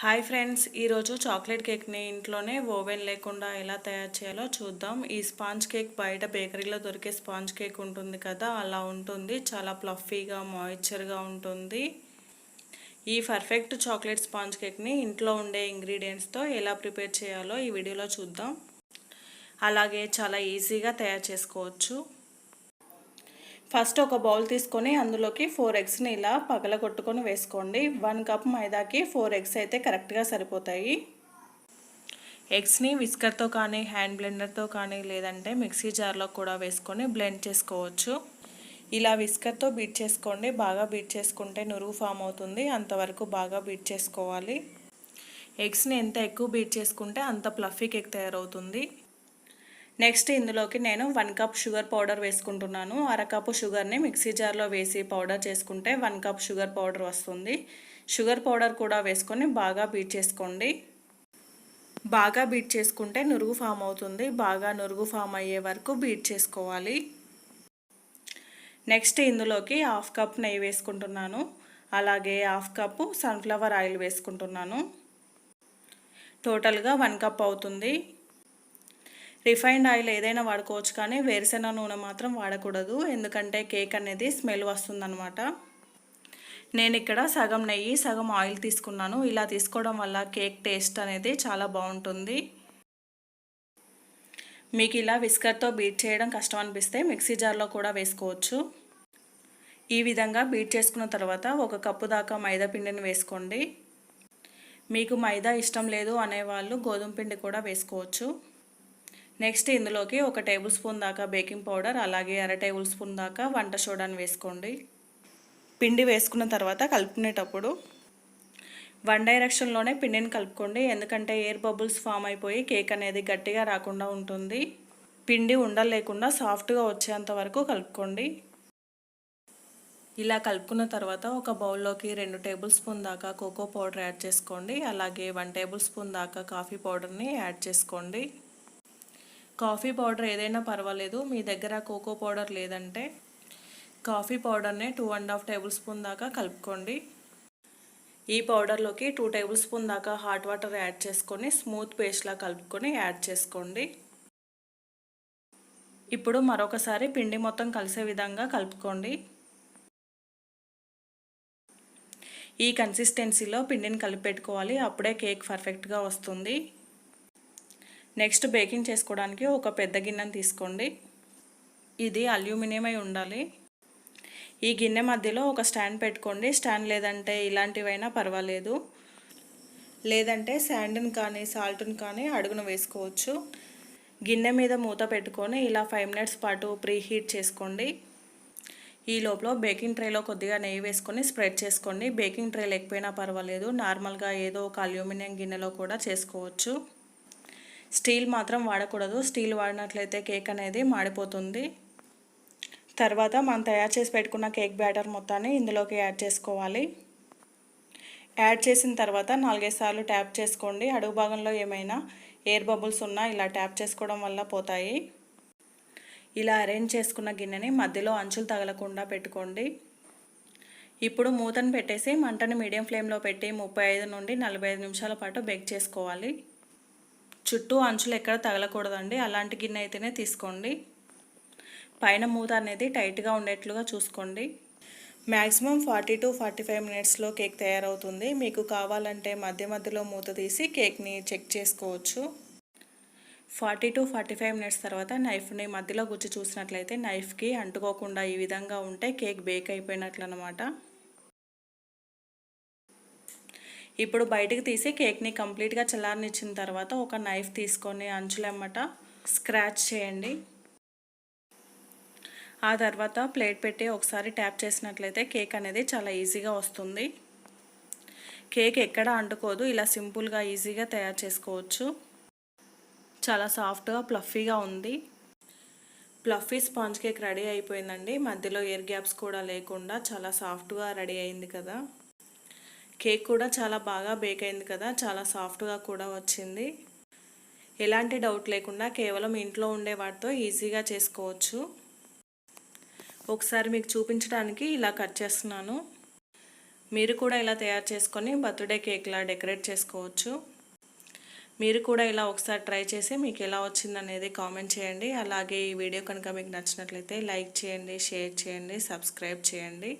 Hi friends ఈరోజు chocolate కేక్ని ఇంట్లోనే ఓవెన్ లేకుండా ఎలా తయారు చేయాలో చూద్దాం. ఈ స్పాంజ్ కేక్ బయట బేకరీలో దొరికే స్పాంజ్ కేక్ ఉంటుంది కదా అలా ఉంటుంది. చాలా ప్లఫీగా మాయిశ్చర్గా ఉంటుంది. ఈ పర్ఫెక్ట్ చాక్లెట్ స్పాంజ్ కేక్ని ఇంట్లో ఉండే ఇంగ్రీడియంట్స్తో ఎలా ప్రిపేర్ చేయాలో ఈ వీడియోలో చూద్దాం. అలాగే చాలా ఈజీగా తయారు చేసుకోవచ్చు. ఫస్ట్ ఒక బౌల్ తీసుకొని అందులోకి ఫోర్ ఎగ్స్ని ఇలా పగలగొట్టుకొని వేసుకోండి. వన్ కప్ మైదాకి ఫోర్ ఎగ్స్ అయితే కరెక్ట్గా సరిపోతాయి. ఎగ్స్ని విస్కర్తో కానీ హ్యాండ్ బ్లెండర్తో కానీ లేదంటే మిక్సీ జార్లో కూడా వేసుకొని బ్లెండ్ చేసుకోవచ్చు. ఇలా విస్కర్తో బీట్ చేసుకోండి. బాగా బీట్ చేసుకుంటే నురుగు ఫామ్ అవుతుంది. అంతవరకు బాగా బీట్ చేసుకోవాలి. ఎగ్స్ని ఎంత ఎక్కువ బీట్ చేసుకుంటే అంత ప్లఫీ కేక్ తయారవుతుంది. నెక్స్ట్ ఇందులోకి నేను వన్ కప్ షుగర్ పౌడర్ వేసుకుంటున్నాను. అరకప్పు షుగర్ని మిక్సీ జార్లో వేసి పౌడర్ చేసుకుంటే వన్ కప్ షుగర్ పౌడర్ వస్తుంది. షుగర్ పౌడర్ కూడా వేసుకొని బాగా బీట్ చేసుకోండి. బాగా బీట్ చేసుకుంటే నురుగు ఫామ్ అవుతుంది. బాగా నురుగు ఫామ్ అయ్యే వరకు బీట్ చేసుకోవాలి. నెక్స్ట్ ఇందులోకి హాఫ్ కప్ నెయ్యి వేసుకుంటున్నాను. అలాగే హాఫ్ కప్పు సన్ఫ్లవర్ ఆయిల్ వేసుకుంటున్నాను. టోటల్గా వన్ కప్ అవుతుంది. రిఫైండ్ ఆయిల్ ఏదైనా వాడుకోవచ్చు కానీ వేరుశెనగ నూనె మాత్రం వాడకూడదు. ఎందుకంటే కేక్ అనేది స్మెల్ వస్తుందన్నమాట. నేను ఇక్కడ సగం నెయ్యి సగం ఆయిల్ తీసుకున్నాను. ఇలా తీసుకోవడం వల్ల కేక్ టేస్ట్ అనేది చాలా బాగుంటుంది. మీకు ఇలా విస్కర్తో బీట్ చేయడం కష్టం అనిపిస్తే మిక్సీ జార్లో కూడా వేసుకోవచ్చు. ఈ విధంగా బీట్ చేసుకున్న తర్వాత ఒక కప్పు దాకా మైదా పిండిని వేసుకోండి. మీకు మైదా ఇష్టం లేదు అనేవాళ్ళు గోధుమ పిండి కూడా వేసుకోవచ్చు. నెక్స్ట్ ఇందులోకి ఒక టేబుల్ స్పూన్ దాకా బేకింగ్ పౌడర్ అలాగే అర టేబుల్ స్పూన్ దాకా వంట సోడాని వేసుకోండి. పిండి వేసుకున్న తర్వాత కలుపుకునేటప్పుడు వన్ డైరెక్షన్లోనే పిండిని కలుపుకోండి. ఎందుకంటే ఎయిర్ బబుల్స్ ఫామ్ అయిపోయి కేక్ అనేది గట్టిగా రాకుండా ఉంటుంది. పిండి ఉండలేకుండా సాఫ్ట్గా వచ్చేంత వరకు కలుపుకోండి. ఇలా కలుపుకున్న తర్వాత ఒక బౌల్లోకి రెండు టేబుల్ స్పూన్ దాకా కోకో పౌడర్ యాడ్ చేసుకోండి. అలాగే వన్ టేబుల్ స్పూన్ దాకా కాఫీ పౌడర్ని యాడ్ చేసుకోండి. కాఫీ పౌడర్ ఏదైనా పర్వాలేదు. మీ దగ్గర కోకో పౌడర్ లేదంటే కాఫీ పౌడర్ని two and half tablespoon దాకా కలుపుకోండి. ఈ పౌడర్లోకి టూ టేబుల్ స్పూన్ దాకా హాట్ వాటర్ యాడ్ చేసుకొని స్మూత్ పేస్ట్లా కలుపుకొని యాడ్ చేసుకోండి. ఇప్పుడు మరొకసారి పిండి మొత్తం కలిసే విధంగా కలుపుకోండి. ఈ కన్సిస్టెన్సీలో పిండిని కలిపి పెట్టుకోవాలి అప్పుడే కేక్ పర్ఫెక్ట్గా వస్తుంది. నెక్స్ట్ బేకింగ్ చేసుకోవడానికి ఒక పెద్ద గిన్నెను తీసుకోండి. ఇది అల్యూమినియం అయి ఉండాలి. ఈ గిన్నె మధ్యలో ఒక స్టాండ్ పెట్టుకోండి. స్టాండ్ లేదంటే ఇలాంటివైనా పర్వాలేదు. లేదంటే శాండ్ని కానీ సాల్ట్ని కానీ అడుగున వేసుకోవచ్చు. గిన్నె మీద మూత పెట్టుకొని ఇలా ఫైవ్ మినిట్స్ పాటు ప్రీ హీట్ చేసుకోండి. ఈ లోపల బేకింగ్ ట్రేలో కొద్దిగా నెయ్యి వేసుకొని స్ప్రెడ్ చేసుకోండి. బేకింగ్ ట్రే లేకపోయినా పర్వాలేదు. నార్మల్గా ఏదో ఒక అల్యూమినియం గిన్నెలో కూడా చేసుకోవచ్చు. స్టీల్ మాత్రం వాడకూడదు. స్టీల్ వాడినట్లయితే కేక్ అనేది మాడిపోతుంది. తర్వాత మనం తయారు చేసి పెట్టుకున్న కేక్ బ్యాటర్ మొత్తాన్ని ఇందులోకి యాడ్ చేసుకోవాలి. యాడ్ చేసిన తర్వాత నాలుగైదు సార్లు ట్యాప్ చేసుకోండి. అడుగు భాగంలో ఏమైనా ఎయిర్ బబుల్స్ ఉన్నా ఇలా ట్యాప్ చేసుకోవడం వల్ల పోతాయి. ఇలా అరేంజ్ చేసుకున్న గిన్నెని మధ్యలో అంచులు తగలకుండా పెట్టుకోండి. ఇప్పుడు మూతను పెట్టేసి మంటని మీడియం ఫ్లేమ్లో పెట్టి ముప్పై ఐదు నుండి నలభై ఐదు నిమిషాల పాటు బేక్ చేసుకోవాలి. చుట్టూ అంచులు ఎక్కడ తగలకూడదండి. అలాంటి గిన్నె అయితేనే తీసుకోండి. పైన మూత అనేది టైట్గా ఉండేట్లుగా చూసుకోండి. Maximum forty to forty five మినిట్స్లో కేక్ తయారవుతుంది. మీకు కావాలంటే మధ్య మధ్యలో మూత తీసి కేక్ని చెక్ చేసుకోవచ్చు. Forty to forty five minutes తర్వాత నైఫ్ని మధ్యలో గుచ్చి చూసినట్లయితే నైఫ్కి అంటుకోకుండా ఈ విధంగా ఉంటే కేక్ బేక్ అయిపోయినట్లు అనమాట ఇప్పుడు బయటకు తీసి కేక్ని కంప్లీట్గా చల్లారనిచ్చిన తర్వాత ఒక నైఫ్ తీసుకొని అంచులెమ్మట స్క్రాచ్ చేయండి. ఆ తర్వాత ప్లేట్ పెట్టి ఒకసారి ట్యాప్ చేసినట్లయితే కేక్ అనేది చాలా ఈజీగా వస్తుంది. కేక్ ఎక్కడ అంటుకోదు ఇలా సింపుల్గా ఈజీగా తయారు చేసుకోవచ్చు. చాలా సాఫ్ట్గా ప్లఫీగా ఉంది. ప్లఫీ స్పాంజ్ కేక్ రెడీ అయిపోయిందండి. మధ్యలో ఎయిర్ గ్యాప్స్ కూడా లేకుండా చాలా సాఫ్ట్గా రెడీ అయింది కదా. కేక్ కూడా చాలా బాగా బేక్ అయింది కదా చాలా సాఫ్ట్గా కూడా వచ్చింది. ఎలాంటి డౌట్ లేకుండా కేవలం ఇంట్లో ఉండే వాటితో ఈజీగా చేసుకోవచ్చు. ఒకసారి మీకు చూపించడానికి ఇలా కట్ చేస్తున్నాను. మీరు కూడా ఇలా తయారు చేసుకొని బర్త్డే కేక్లా డెకరేట్ చేసుకోవచ్చు. మీరు కూడా ఇలా ఒకసారి ట్రై చేసి మీకు ఎలా వచ్చిందనేది కామెంట్ చేయండి. అలాగే ఈ వీడియో కనుక మీకు నచ్చినట్లయితే లైక్ చేయండి షేర్ చేయండి సబ్స్క్రైబ్ చేయండి.